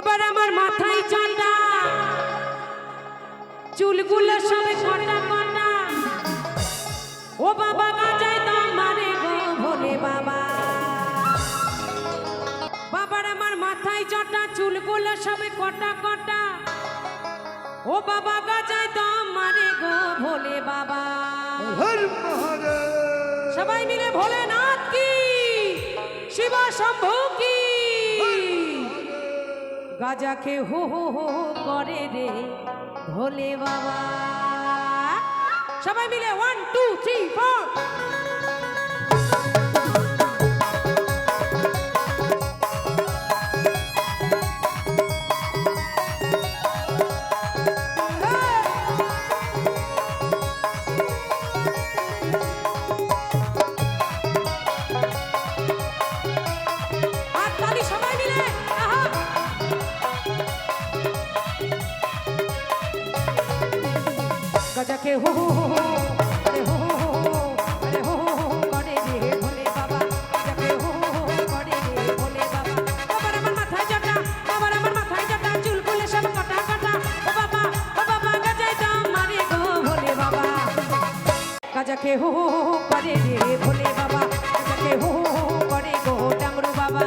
বাবার আমার মাথায় চন্ডা চুলগুলো সবে কটা কটা। ও বাবা গাজায় দাম মারে গো ভোলে বাবা। বাবার আমার মাথায় চটা চুলগুলো সবে কটা কটা। ও বাবা গাজায় দাম মারে গো ভোলে বাবা। সবাই মিলে ভোলেনাথ কি? শিব শম্ভু কি? গাজাকে হো হো হো করে রে। ভোলে বাবা। সবাই মিলে ওয়ান টু থ্রি ফোর গজাকে হো হো হো আরে হো হো হো আরে হো হো হো করে রে ভোলে বাবা গজাকে হো হো হো করে রে ভোলে বাবা বাবার আমার মাথায় জটা বাবার আমার মাথায় জটা চুল সব কাটা কাটা ও বাবা ও বাবা গজায় দাম মারে গো ভোলে বাবা গজাকে হো হো হো করে রে ভোলে বাবা গজাকে হো হো হো করে গো ডামরু বাবা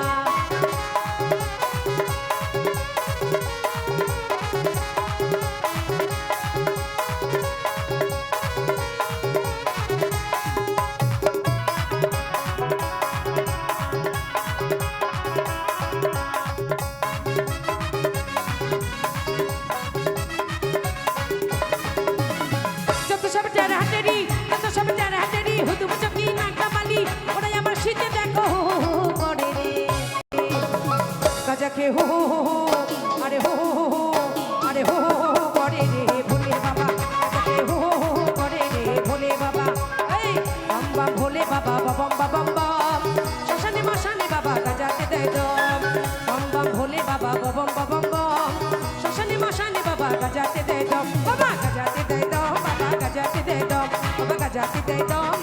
গাজাকে হো হো হো হো, আরে হো হো হো হো, আরে হো হো হো হো, করে রে ভোলে বাবা গাজাকে হো হো হো হো, করে রে ভোলে বাবা, এই বাম বাম ভোলে বাবা বাবাম বাবাম বাম শ্মশানে মশানে বাবা, গাজাতে দেয় দম বাম বাম ভোলে বাবা বাবাম বাবাম বাম শ্মশানে মশানে বাবা, গাজাতে দেয় দম বাবা গাজাতে দেয় দম বাবা গাজাতে দেয় দম বাবা গাজাতে দেয় দম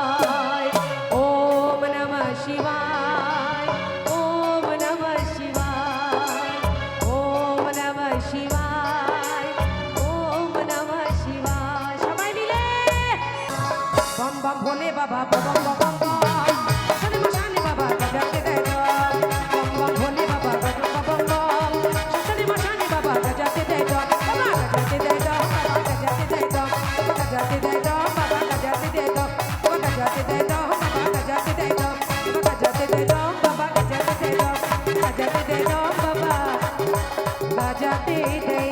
বাজাতে দেয়